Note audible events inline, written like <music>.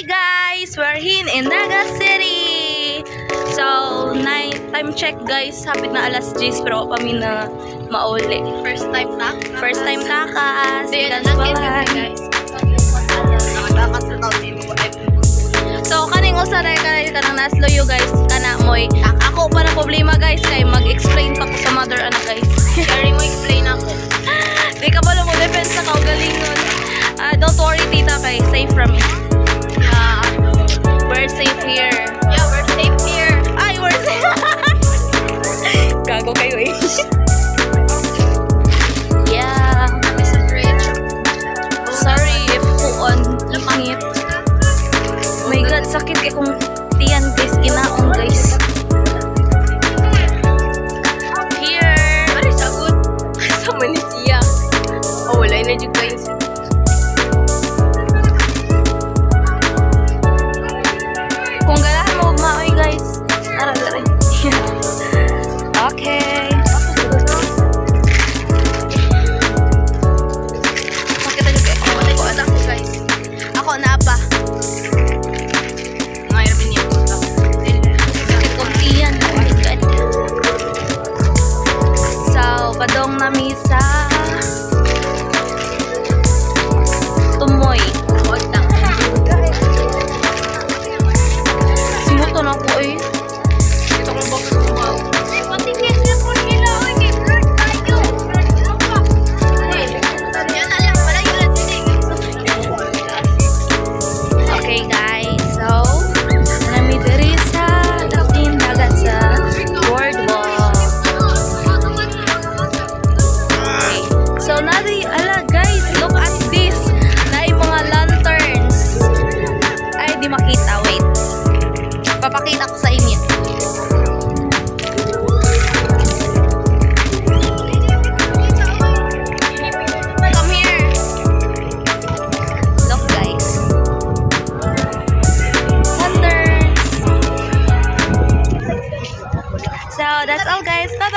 Hi guys! We're here in Naga City! So, night time check guys. Hapit na alas 10 pero pa mi na mauli. First time na? First time takas. Nag-get balan. guys. So, kaning usa na kanay kanang nasloyo guys. Kana moy. Ako pa na problema guys kay mag-explain pa ko sa mother ana guys. <laughs> Sorry mo explain ako. Di ka ba mo defense sa kaugalingon. Ah, don't worry tita kay safe from me. We're safe here. Yeah, we're safe here. Ay, we're safe. <laughs> Gago kayo eh. <laughs> yeah. Sorry if kuon lumangit. My God, sakit kay kung tiyan guys, kinaon guys. Here. Ano sagot? <laughs> Sa Malaysia. Oh, wala na dyan guys. Padong nami sa Papakita ko sa inyo. Come here. Look guys. Lanterns. So that's all guys. Bye